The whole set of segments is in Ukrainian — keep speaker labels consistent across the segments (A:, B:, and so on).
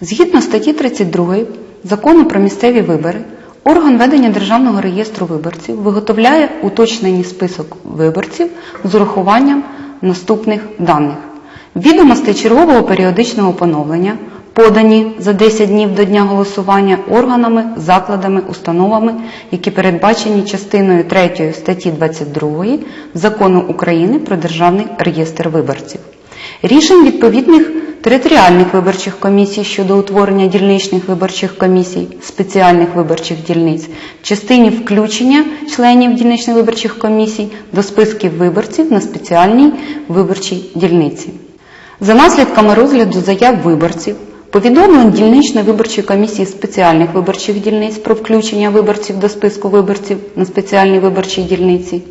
A: Згідно статті 32 Закону про місцеві вибори, орган ведення Державного реєстру виборців виготовляє уточнений список виборців з урахуванням наступних даних. Відомостей чергового періодичного поновлення, подані за 10 днів до дня голосування органами, закладами, установами, які передбачені частиною 3 статті 22 Закону України про Державний реєстр виборців. Рішень відповідних територіальних виборчих комісій щодо утворення дільничних виборчих комісій, спеціальних виборчих дільниць частині включення членів дільничних виборчих комісій до списків виборців на спеціальній виборчій дільниці. За наслідками розгляду заяв виборців, повідомлень дільничної виборчої комісії спеціальних виборчих дільниць про включення виборців до списку виборців на спеціальній виборчій дільниці,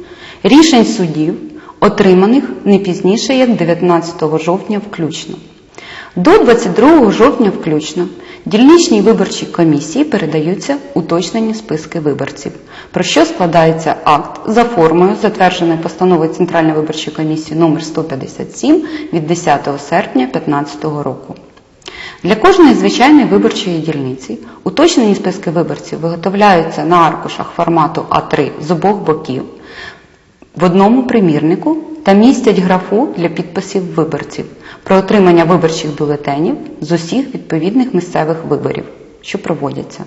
A: рішень судів, отриманих не пізніше як 19 жовтня включно. До 22 жовтня включно дільничній виборчій комісії передаються уточнені списки виборців, про що складається акт? За формою, затвердженої постановою Центральної виборчої комісії номер 157 від 10 серпня 2015 року. Для кожної звичайної виборчої дільниці уточнені списки виборців виготовляються на аркушах формату А3 з обох боків в одному примірнику та містять графу для підписів виборців про отримання виборчих бюлетенів з усіх відповідних місцевих виборів, що проводяться.